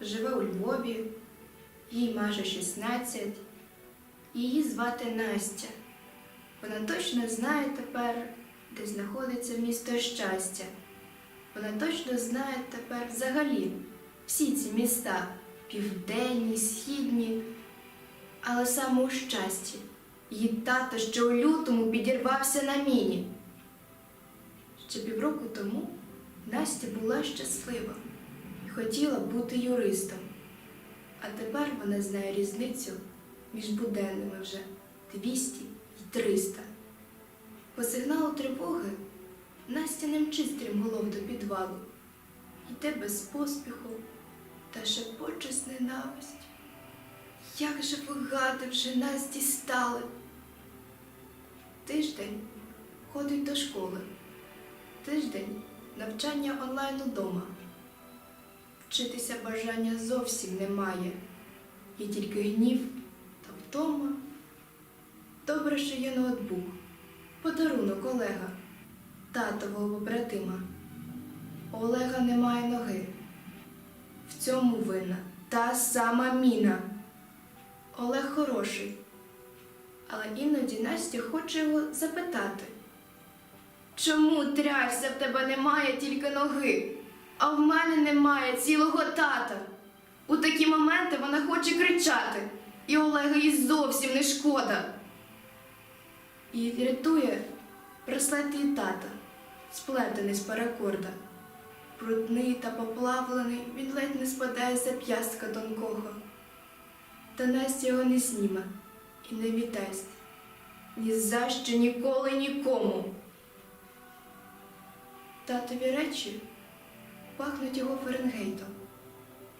живе у Львові, їй майже 16. Її звати Настя. Вона точно знає тепер, де знаходиться місто щастя. Вона точно знає тепер взагалі всі ці міста південні, східні, але саме у щасті. Її тато ще у лютому підірвався на міні. Ще півроку тому Настя була щаслива хотіла бути юристом. А тепер вона знає різницю між буденними вже 200 і 300. По сигналу тривоги Настя не мчить стрімголов до підвалу. Йде без поспіху та шепоче з ненавистю. Як же ви гади вже нас дістали? Тиждень ходить до школи. Тиждень навчання онлайн удома. Вчитися бажання зовсім немає. Є тільки гнів та втома. Добре, що є ноутбук, подарунок Олега, татового побратима. Олега немає ноги. В цьому винна та сама міна. Олег хороший, але іноді Настя хоче його запитати. Чому трясся в тебе немає тільки ноги, а в мене немає цілого тата? У такі моменти вона хоче кричати, і Олега їй зовсім не шкода. І рятує браслет її тата, сплетений з паракорда. Брудний та поплавлений, він ледь не спадає за п'ястка тонкого. Та Настя його не зніме і не віддасть. Ні за що ніколи нікому. Татові речі пахнуть його Фаренгейтом.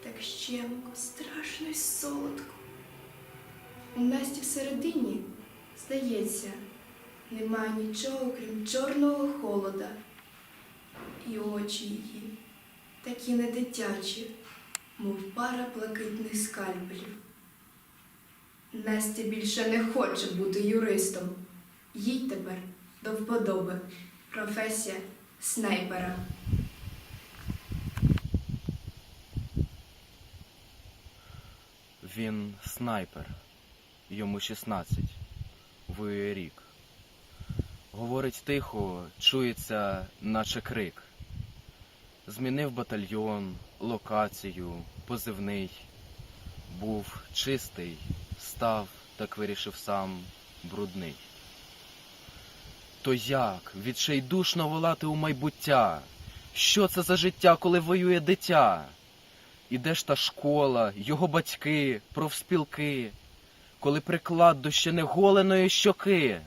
Так щемко, страшно й солодко. У Насті всередині, здається, немає нічого, крім чорного холода. І очі її такі не дитячі, мов пара блакитних скальпелів. Настя більше не хоче бути юристом. Їй тепер до вподоби професія снайпера. Він снайпер. Йому 16. Воює рік. Говорить тихо, чується, наче крик. Змінив батальйон, локацію, позивний. Був чистий, став, так вирішив сам, брудний. То як відчайдушно волати у майбуття? Що це за життя, коли воює дитя? І де ж та школа, його батьки, профспілки, коли приклад до ще не голеної щоки?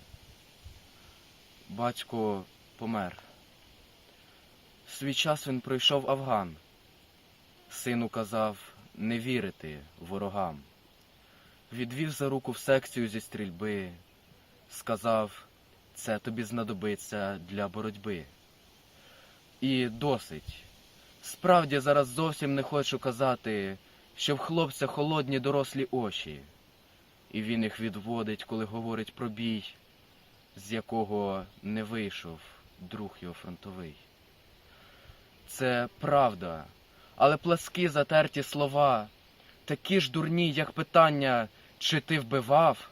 Батько помер. Свій час він пройшов Афган. Сину казав не вірити ворогам. Відвів за руку в секцію зі стрільби, сказав, це тобі знадобиться для боротьби. І досить. Справді зараз зовсім не хочу казати, що в хлопця холодні дорослі очі, і він їх відводить, коли говорить про бій, з якого не вийшов друг його фронтовий. Це правда, але пласкі затерті слова, такі ж дурні, як питання, чи ти вбивав.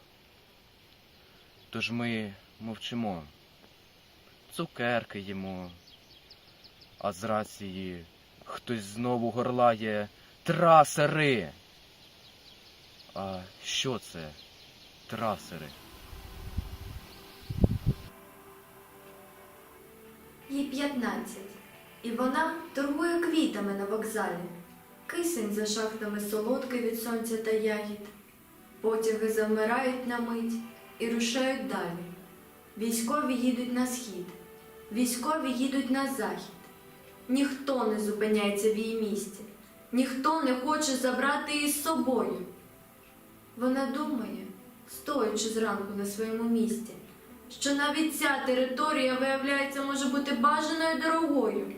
Тож ми мовчимо, цукерки їмо, а з рації хтось знову горлає трасери. А що це трасери? Їй 15, і вона торгує квітами на вокзалі. Кисень за шахтами солодкий від сонця та ягід. Потяги завмирають на мить і рушають далі. Військові їдуть на схід, військові їдуть на захід. Ніхто не зупиняється в її місті, ніхто не хоче забрати її з собою. Вона думає, стоячи зранку на своєму місці, що навіть ця територія, виявляється, може бути бажаною дорогою,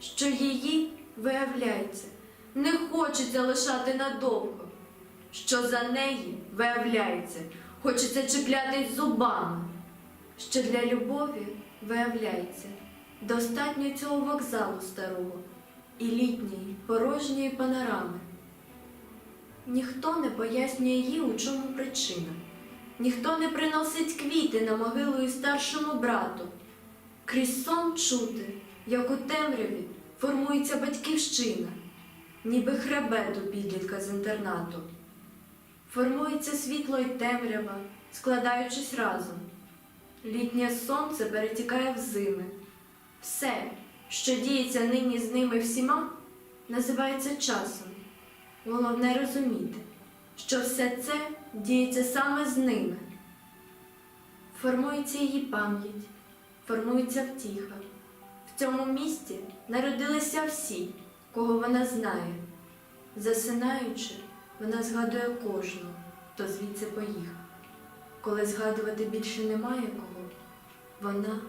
що її, виявляється, не хочеться лишати надовго, що за неї, виявляється, хочеться чіплятись зубами, що для любові, виявляється, достатньо цього вокзалу старого і літньої порожньої панорами, Ніхто не пояснює їй, у чому причина. Ніхто не приносить квіти на могилу і старшому брату. Крізь сон чути, як у темряві формується батьківщина, ніби хребет у підлітка з інтернату. Формується світло й темрява, складаючись разом. Літнє сонце перетікає в зими. Все, що діється нині з ними всіма, називається часом. Головне розуміти, що все це діється саме з ними. Формується її пам'ять, формується втіха. В цьому місті народилися всі, кого вона знає. Засинаючи, вона згадує кожного, хто звідси поїхав. Коли згадувати більше немає кого, вона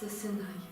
засинає.